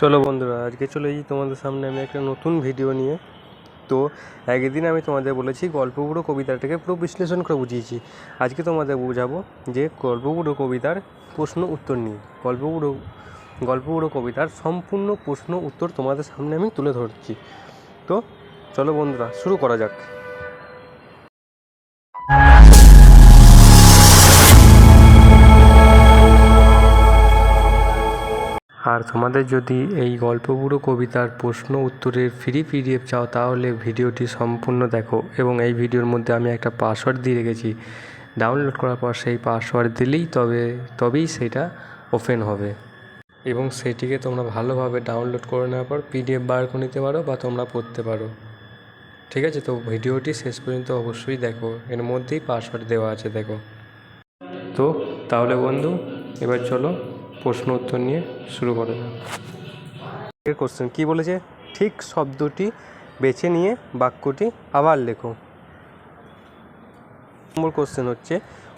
চলো বন্ধুরা, আজকে চলে এসেছি তোমাদের সামনে আমি একটা নতুন ভিডিও নিয়ে। তো একদিন আমি তোমাদের বলেছি গল্পগুলো কবিতাটাকে পুরো বিশ্লেষণ করে বুঝিয়েছি। আজকে তোমাদের বোঝাবো যে গল্পগুলো কবিতার প্রশ্ন উত্তর নিয়ে। গল্পগুলো গল্পগুলো কবিতার সম্পূর্ণ প্রশ্ন উত্তর তোমাদের সামনে আমি তুলে ধরছি। তো চলো বন্ধুরা, শুরু করা যাক। আর তোমাদের যদি এই গল্পগুলো কবিতার প্রশ্ন উত্তরের ফ্রি পিডিএফ চাও, তাহলে ভিডিওটি সম্পূর্ণ দেখো এবং এই ভিডিওর মধ্যে আমি একটা পাসওয়ার্ড দিয়ে রেখেছি। ডাউনলোড করার পর সেই পাসওয়ার্ড দিলেই তবে, তবেই সেটা ওপেন হবে। এবং সেটিকে তোমরা ভালোভাবে ডাউনলোড করে নেওয়ার পর পিডিএফ বার করে নিতে পারো বা তোমরা পড়তে পারো। ঠিক আছে? তো ভিডিওটি শেষ পর্যন্ত অবশ্যই দেখো। এর মধ্যেই পাসওয়ার্ড দেওয়া আছে, দেখো। তো তাহলে বন্ধু, এবার চলো প্রশ্ন উত্তর নিয়ে শুরু করা যাক। কোশ্চেন কী বলেছে? ঠিক শব্দটি বেছে নিয়ে বাক্যটি আবার লেখো। নম্বর কোশ্চেন হচ্ছে,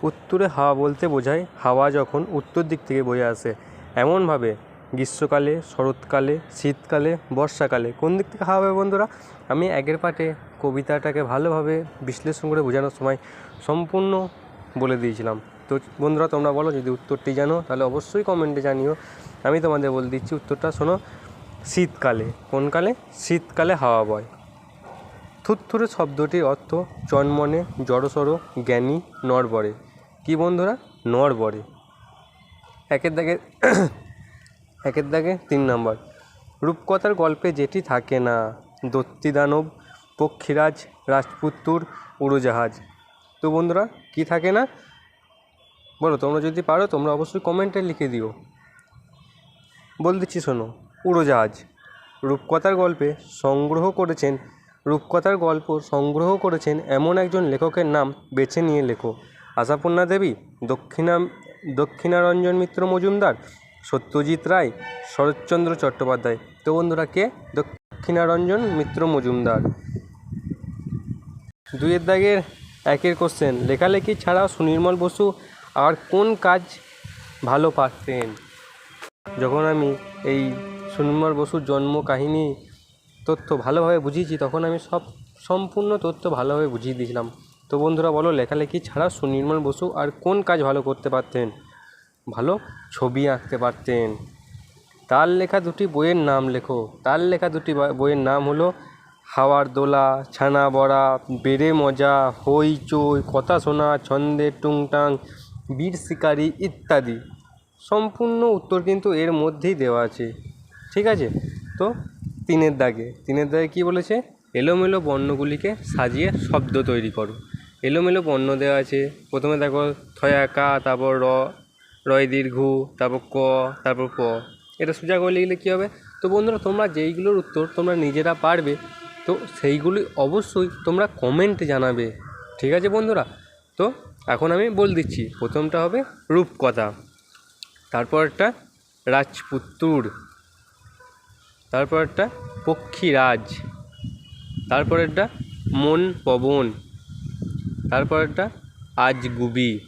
উত্তরে হাওয়া বলতে বোঝায় হাওয়া যখন উত্তর দিক থেকে বয়ে আসে। এমনভাবে গ্রীষ্মকালে, শরৎকালে, শীতকালে, বর্ষাকালে, কোন দিক থেকে হাওয়া হবে বন্ধুরা? আমি আগের পাটে কবিতাটাকে ভালোভাবে বিশ্লেষণ করে বোঝানোর সময় সম্পূর্ণ বলে দিয়েছিলাম। তো বন্ধুরা, তোমরা বলো যদি উত্তরটি জানো, তাহলে অবশ্যই কমেন্টে জানিও। আমি তোমাদের বলে দিচ্ছি উত্তরটা, শোনো। শীতকালে কোন কালে শীতকালে হাওয়া বয়। থুত্থুরে শব্দটির অর্থ জন্মনে জড়সড়, জ্ঞানী নরবরে কি বন্ধুরা? নরবরে একের দাগে একের দাগে তিন নম্বর। রূপকথার গল্পে যেটি থাকে না দত্তি দানব পক্ষীরাজ, রাজপুত্তুর, উড়োজাহাজ। তো বন্ধুরা, কি থাকে না? বলো, তোমরা যদি পারো, তোমরা অবশ্যই কমেন্টে লিখে দিও। বল দিচ্ছি, শোনো, উড়োজাহাজ। রূপকথার গল্পে সংগ্রহ করেছেন, রূপকথার গল্প সংগ্রহ করেছেন এমন একজন লেখকের নাম বেছে নিয়ে লেখো। আশাপূর্ণা দেবী, দক্ষিণা, দক্ষিণারঞ্জন মিত্র মজুমদার, সত্যজিৎ রায়, শরৎচন্দ্র চট্টোপাধ্যায়। তো বন্ধুরা, কে? দক্ষিণারঞ্জন মিত্র মজুমদার। দুইয়ের দাগের একের কোশ্চেন লেখালেখি ছাড়াও সুনির্মল বসু আর কোন কাজ ভালো পারতেন? যখন আমি এই সুনির্মল বসুর জন্ম কাহিনী তথ্য ভালোভাবে বুঝিয়েছি, তখন আমি সব সম্পূর্ণ তথ্য ভালোভাবে বুঝিয়ে দিয়েছিলাম। তো বন্ধুরা, বলো লেখালেখি ছাড়া সুনির্মল বসু আর কোন কাজ ভালো করতে পারতেন? ভালো ছবি আঁকতে পারতেন। তার লেখা দুটি বইয়ের নাম লেখো। তার লেখা দুটি বইয়ের নাম হলো হাওয়ার দোলা, ছানা বড়া, বেড়ে মজা হইচই কথা শোনা, ছন্দে টুংটাং বীর শিকারি ইত্যাদি। সম্পূর্ণ উত্তর কিন্তু এর মধ্যেই দেওয়া আছে। ঠিক আছে? তো তিনের দাগে। তিনের দাগে কী বলেছে? এলোমেলো বর্ণগুলিকে সাজিয়ে শব্দ তৈরি করো। এলোমেলো বর্ণ দেওয়া আছে। প্রথমে দেখো থয়াকা তারপর র, রয়, দীর্ঘ, তারপর ক, তারপর প। এটা সোজা করে লিখলে কী হবে? তো বন্ধুরা, তোমরা যেইগুলোর উত্তর তোমরা নিজেরা পারবে, তো সেইগুলি অবশ্যই তোমরা কমেন্টে জানাবে। ঠিক আছে বন্ধুরা? তো এখন আমি বল দিচ্ছি, প্রথমটা হবে রূপকথা তারপর একটা রাজপুত্তুর তারপর একটা পক্ষীরাজ তারপর একটা মন পবন তারপর একটা আজগুবি।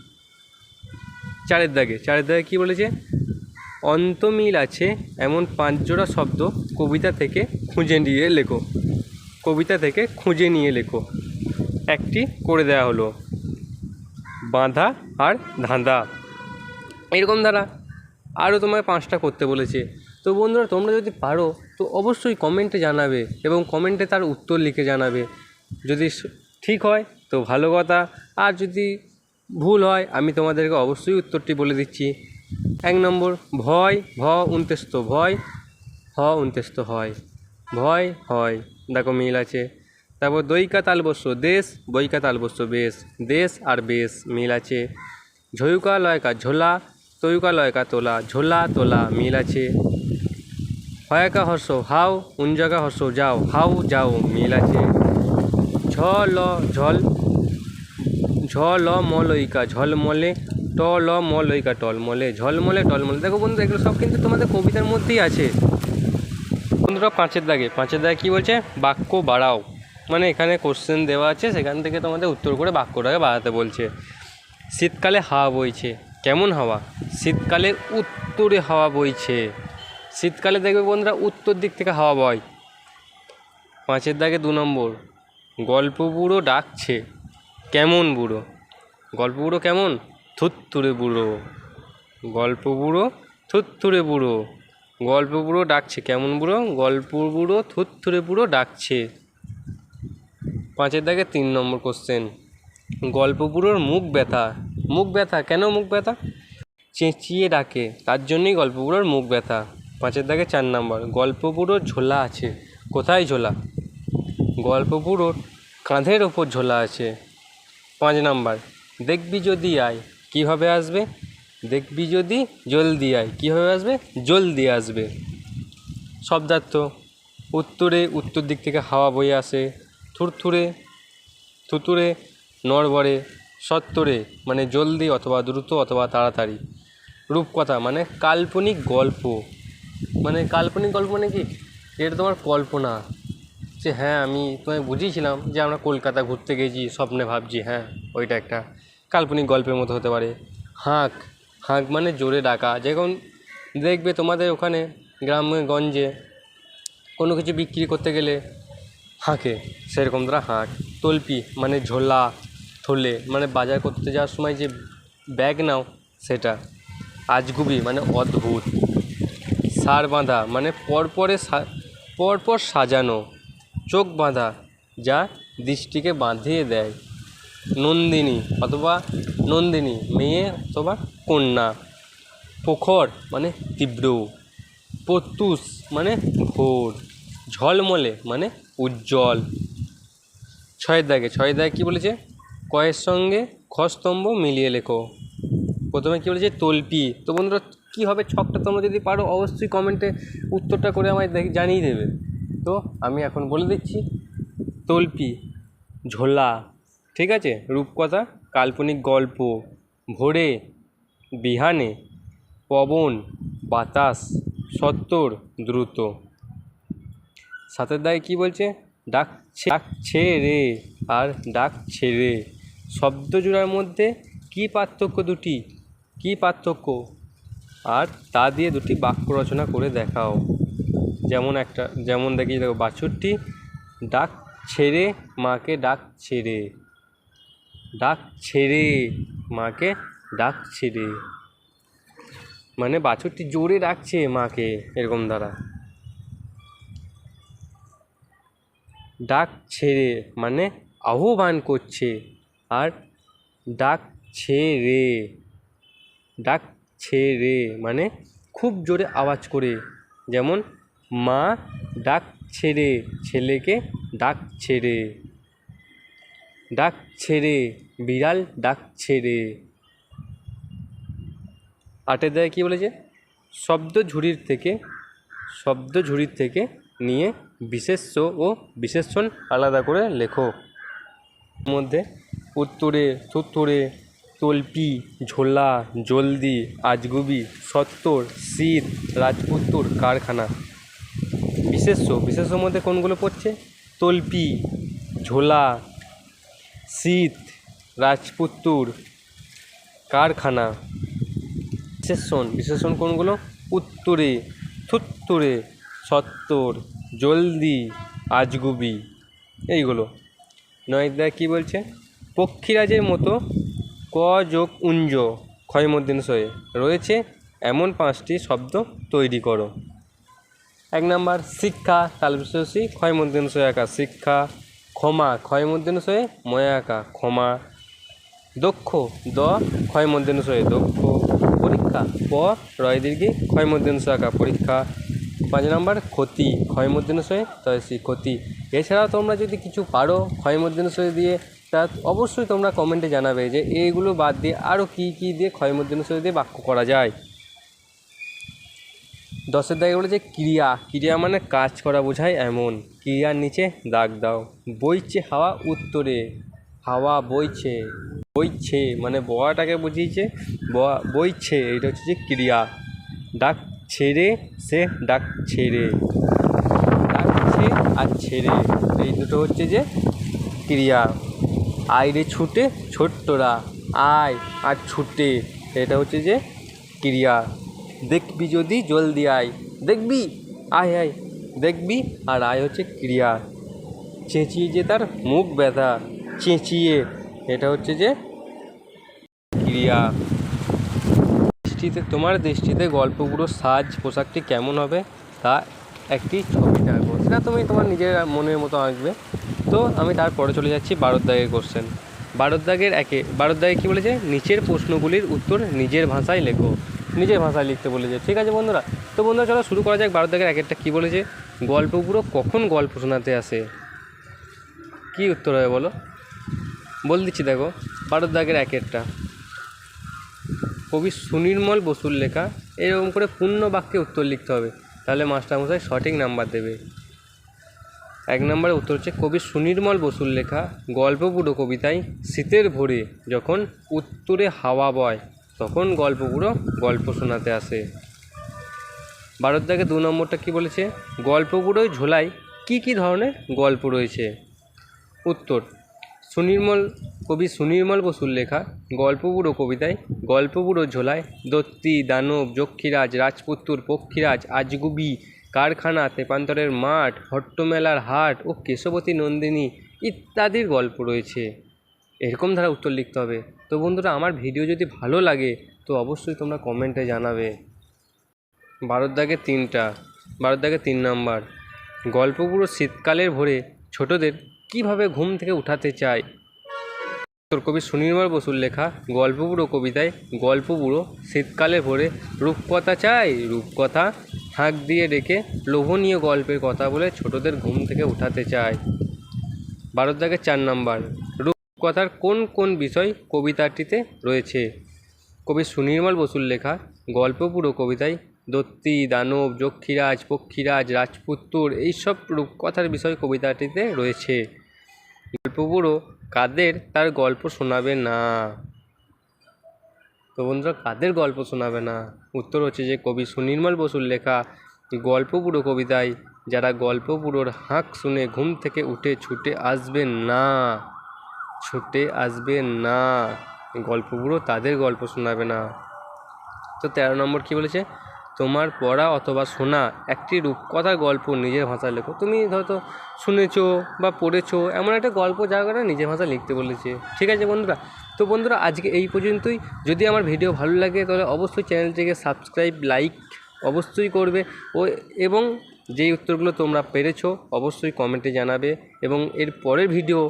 চারের দাগে চারের দাগে কী বলেছে? অন্তমিল আছে এমন পাঁচ জোড়া শব্দ কবিতা থেকে খুঁজে নিয়ে লেখো। কবিতা থেকে খুঁজে নিয়ে লেখো। একটি করে দেওয়া হলো। বাঁধা আর ধাঁধা এরকম দ্বারা আরও তোমায় পাঁচটা করতে বলেছে। তো বন্ধুরা, তোমরা যদি পারো, তো অবশ্যই কমেন্টে জানাবে এবং কমেন্টে তার উত্তর লিখে জানাবে। যদি ঠিক হয়, তো ভালো কথা। আর যদি ভুল হয়, আমি তোমাদেরকে অবশ্যই উত্তরটি বলে দিচ্ছি। এক নম্বর, ভয়, ভ উনতেস্ত, ভয়, হ উনতেস্ত, হয়। ভয়, হয়। দেখো মিল আছে। তারপর দইকা তালবস্য দেশ বইকা তালবস্য বেশ, দেশ আর বেশ মিল আছে। ঝয়ুকা লয়কা ঝোলা, তয়ুকা লয়কা তোলা, ঝোলা তোলা মিল আছে। হয়াকা হর্ষ হাও, উঞ্জাকা হর্ষ যাও, হাও যাও মিল আছে। ঝ ল ঝল, ঝ ল ম লইকা ঝলমলে ট ল ম লইকা টলমলে ঝলমলে টলমলে দেখো বন্ধু, এগুলো সব কিন্তু তোমাদের কবিতার মধ্যেই আছে। বন্ধুরা, পাঁচের দাগে পাঁচের দাগে কী বলছে? বাক্য বাড়াও। মানে এখানে কোশ্চেন দেওয়া আছে, সেখান থেকে তোমাদের উত্তর করে বাক্যটাকে বাড়াতে বলছে। শীতকালে হাওয়া বইছে, কেমন হাওয়া? শীতকালে উত্তরে হাওয়া বইছে। শীতকালে দেখবে বন্ধুরা, উত্তর দিক থেকে হাওয়া বয়। পাঁচের দাগে দু নম্বর, গল্প বুড়ো ডাকছে, কেমন বুড়ো? গল্প বুড়ো কেমন? থুত্তুরে বুড়ো। গল্প বুড়ো, থুত্তুরে বুড়ো। গল্প বুড়ো ডাকছে, কেমন বুড়ো? গল্প বুড়ো, থুত্তুরে বুড়ো ডাকছে। পাঁচের দাগে তিন নম্বর কোশ্চেন গল্প বুড়োর মুখ ব্যথা। মুখ ব্যথা? কেন মুখ ব্যথা? চেঁচিয়ে ডাকে। তার জন্যই গল্প বুড়োর মুখ ব্যথা। পাঁচের দাগে চার নম্বর। গল্প বুড়োর ঝোলা আছে। কোথায় ঝোলা? গল্প বুড়োর কাঁধের ওপর ঝোলা আছে। পাঁচ নাম্বার। দেখবি যদি আয়, কীভাবে আসবে? দেখবি যদি জলদি আয়, কীভাবে আসবে? জলদি আসবে। শব্দার্থ। উত্তরে উত্তর দিক থেকে হাওয়া বয়ে আসে। থুরথুরে, থুতুরে, নড়বড়ে, সত্তরে মানে জলদি অথবা দ্রুত অথবা তাড়াতাড়ি। রূপকথা মানে কাল্পনিক গল্প। মানে কাল্পনিক গল্প মানে কি? এটা তোমার কল্পনা। যে হ্যাঁ আমি তোমায় বুঝিয়েছিলাম যে আমরা কলকাতা ঘুরতে গেছি, স্বপ্নে ভাবছি হ্যাঁ ওইটা একটা কাল্পনিক গল্পের মতো হতে পারে। হাঁক। হাঁক মানে জোরে ডাকা। যেমন দেখবে তোমাদের ওখানে গ্রামে গঞ্জে কোনো কিছু বিক্রি করতে গেলে হাঁকে, সেরকম তারা হাঁক। তলপি মানে ঝোলা, থলে মানে বাজার করতে যাওয়ার সময় যে ব্যাগ নাও, সেটা। আজগুবি মানে অদ্ভুত। সার বাঁধা মানে পরপরে পরপর সাজানো। চোখ বাঁধা, যা দৃষ্টিকে বাঁধিয়ে দেয়। নন্দিনী, অথবা নন্দিনী, মেয়ে অথবা কন্যা। প্রখর মানে তীব্র। প্রত্যুষ মানে ভোর ঝলমলে মানে উজ্জ্বল। ছয়ের দাগে ছয়ের দাগে কী বলেছে? কয়ের সঙ্গে খস্তম্ভ মিলিয়ে লেখো। প্রথমে কী বলেছে? তল্পি। তো বন্ধুরা, কী হবে ছকটা তোমরা যদি পারো, অবশ্যই কমেন্টে উত্তরটা করে আমায় দেখ- জানিয়ে দেবে। তো আমি এখন বলে দিচ্ছি, তল্পি, ঝোলা, ঠিক আছে? রূপকথা, কাল্পনিক গল্প, ভোরে, বিহানে, পবন, বাতাস, সত্তর, দ্রুত। সাথের দায় কী বলছে? ডাকছে ডাকছে রে, আর ডাকছে রে। শব্দ জোড়ার মধ্যে কী পার্থক্য দুটি? কী পার্থক্য? আর তা দিয়ে দুটি বাক্য রচনা করে দেখাও। যেমন একটা, যেমন দেখি, দেখো, বাছুরটি ডাক ছেড়ে মাকে ডাক ছেড়ে ডাক ছেড়ে মাকে ডাক ছেড়ে মানে বাছুরটি জোরে ডাকছে মাকে, এরকম দ্বারা। ডাক ছেড়ে মানে আহ্বান করছে আর ডাক ছেড়ে ডাক ছেড়ে মানে খুব জোরে আওয়াজ করে। যেমন, মা ডাক ছেড়ে ছেলেকে ডাক ছেড়ে ডাক ছেড়ে বিড়াল ডাক ছেড়ে আটের দায় কী বলেছে? শব্দ ঝুড়ির থেকে, শব্দ ঝুড়ির থেকে নিয়ে বিশেষ্য ও বিশেষণ আলাদা করে লেখো। মধ্যে উত্তরে থুত্তুরে তল্পি, ঝোলা, জলদি, আজগুবি, সত্তর শীত রাজপুত্তর, কারখানা। বিশেষ্য, বিশেষ্যর মধ্যে কোনগুলো পড়ছে? তল্পি, ঝোলা শীত রাজপুত্তুর, কারখানা। বিশেষণ বিশেষণ কোনগুলো? উত্তরে থুত্তুরে সত্তর, জলদি, আজগুবি, এইগুলো। নয়দা কী বলছে? পক্ষীরাজের মতো ক যোগ উঞ্জ, ক্ষয়মদ্দিন সয়ে। রয়েছে এমন পাঁচটি শব্দ তৈরি করো। এক নাম্বার, শিক্ষা তালবিশ্বসী ক্ষয়মদ্দিন আঁকা। শিক্ষা, ক্ষমা, ক্ষয়মদ্দিন সয়ে ময়া আঁকা। ক্ষমা, দক্ষ, দ, ক্ষয়মদ্দিন সয়ে দক্ষ। পরীক্ষা, প রয় দীর্ঘি ক্ষয়মদ্দিন আঁকা। পরীক্ষা পাঁচ নম্বর ক্ষতি, ক্ষয়মদ্দিন সয়ে তয়সি ক্ষতি। এছাড়াও তোমরা যদি কিছু পারো ক্ষয়মদ্দিন সয়ে দিয়ে, তা অবশ্যই তোমরা কমেন্টে জানাবে যে এইগুলো বাদ দিয়ে আরও কী কী দিয়ে ক্ষয়মদ্দিন সয়ে দিয়ে বাক্য করা যায়। দশের দাগে বলেছে, ক্রিয়া। ক্রিয়া মানে কাজ করা বোঝায় এমন। ক্রিয়ার নিচে দাগ দাও। বইছে হাওয়া উত্তরে। হাওয়া বইছে। বইছে মানে বয়াটাকে বুঝিয়েছে। বইছে। এটা হচ্ছে যে ক্রিয়া। ডাক ছেড়ে, সে ডাক ছেড়ে। ডাকছে আর ছেড়ে। এই দুটো হচ্ছে যে ক্রিয়া। আইরে ছুটে ছোট্টরা, আয় আর ছুটে। এটা হচ্ছে যে ক্রিয়া। দেখবি যদি জলদি আয়। দেখবি? আয় আয়। দেখবি? আর আয় হচ্ছে ক্রিয়া। চেঁচিয়ে যে তার মুখ ব্যথা। চেঁচিয়ে। এটা হচ্ছে যে ক্রিয়া। দৃষ্টিতে, তোমার দৃষ্টিতে গল্পগুলো সাজ, পোশাকটি কেমন হবে তা একটি ছবি আঁকবো সেটা তুমি তোমার নিজের মনের মতো আঁকবে। তো আমি তারপরে চলে যাচ্ছি বারোর দাগের কোশ্চেন বারোর দাগের একে, বারোর দাগে কী বলেছে? নিচের প্রশ্নগুলির উত্তর নিজের ভাষায় লেখো। নিজের ভাষায় লিখতে বলেছে। ঠিক আছে বন্ধুরা? তো বন্ধুরা, চলো শুরু করা যাক। বারোর দাগের একেরটা কী বলেছে? গল্পগুলো কখন গল্প শোনাতে আসে? কী উত্তর হবে বলো? বল দিচ্ছি দেখো। বারোর দাগের একেরটা। কবি সুনির্মল বসুর লেখা, এরকম করে পূর্ণ বাক্যে উত্তর লিখতে হবে। তাহলে মাস্টারমশাই সঠিক নাম্বার দেবে। এক নম্বরে উত্তর হচ্ছে, কবি সুনির্মল বসুর লেখা গল্পপুরো কবিতায় শীতের ভোরে যখন উত্তরে হাওয়া বয়, তখন গল্পপুরো গল্প শোনাতে আসে। ভারত দাগে দু নম্বরটা কি বলেছে? গল্পগুলোই ঝোলায় কি কি ধরনের গল্প রয়েছে? উত্তর, সুনির্মল কবি সুনির্মল বসুর লেখা গল্পবুড়ো কবিতায় গল্পবুড়ো ঝোলায়, দত্তি, দানব, যক্ষীরাজ, রাজপুত্তুর, পক্ষীরাজ, আজগুবি, কারখানা, তেপান্তরের মাঠ, হট্টমেলার হাট ও কেশবতী নন্দিনী ইত্যাদির গল্প রয়েছে। এরকম ধারা উত্তর লিখতে হবে। তো বন্ধুরা, আমার ভিডিও যদি ভালো লাগে, তো অবশ্যই তোমরা কমেন্টে জানাবে। ভারত দাগে তিনটা ভারত দাগে তিন নাম্বার। গল্পগুলো শীতকালের ভোরে ছোটদের কীভাবে ঘুম থেকে উঠাতে চায় কবি সুনির্মল বসুর লেখা গল্পবুড়ো কবিতায় গল্পবুড়ো শীতকালে ভরে রূপকথা চাই, রূপকথা হাঁক দিয়ে ডেকে লোভনীয় গল্পের কথা বলে ছোটদের ঘুম থেকে উঠাতে চায় ভারত দাগের চার নাম্বার, রূপকথার কোন কোন বিষয় কবিতাটিতে রয়েছে? কবি সুনির্মল বসুর লেখা গল্পপুরো কবিতায় দত্তি, দানব, যক্ষীরাজ, পক্ষীরাজ, রাজপুত্তুর, এইসব রূপকথার বিষয় কবিতাটিতে রয়েছে। গল্পপুরো কাদের তার গল্প শোনাবে না? তো বন্ধুরা, কাদের গল্প শোনাবে না? উত্তর হচ্ছে যে কবি সুনির্মল বসুর লেখা গল্পপুরো কবিতায়, যারা গল্পপুরোর হাঁক শুনে ঘুম থেকে উঠে ছুটে আসবে না। ছুটে আসবে না। গল্পগুলো তাদের গল্প শোনাবে না। তো তেরো নম্বর কী বলেছে? তোমার পড়া অথবা শোনা একটি রূপকথার গল্প নিজের ভাষায় লেখো। তুমি হয়তো শুনেছো বা পড়েছো এমন একটা গল্প জায়গাটা নিজের ভাষায় লিখতে বলেছে। ঠিক আছে বন্ধুরা? তো বন্ধুরা, আজকে এই পর্যন্তই। যদি আমার ভিডিও ভালো লাগে, তাহলে অবশ্যই চ্যানেলটিকে সাবস্ক্রাইব, লাইক অবশ্যই করবে ও এবং যেই উত্তরগুলো তোমরা পেরেছ অবশ্যই কমেন্টে জানাবে এবং এর পরের ভিডিও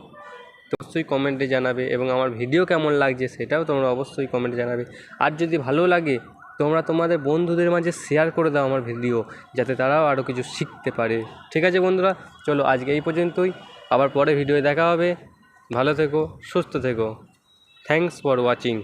অবশ্যই কমেন্টে জানাবে এবং আমার ভিডিও কেমন লাগছে সেটাও তোমরা অবশ্যই কমেন্টে জানাবে। আর যদি ভালো লাগে তোমরা তোমাদের বন্ধুদের মাঝে শেয়ার করে দাও আমার ভিডিও যাতে তারাও আরও কিছু শিখতে পারে। ঠিক আছে বন্ধুরা? চলো আজকে এই পর্যন্তই। আবার পরে ভিডিও দেখা হবে। ভালো থেকো, সুস্থ থেকো। Thanks for watching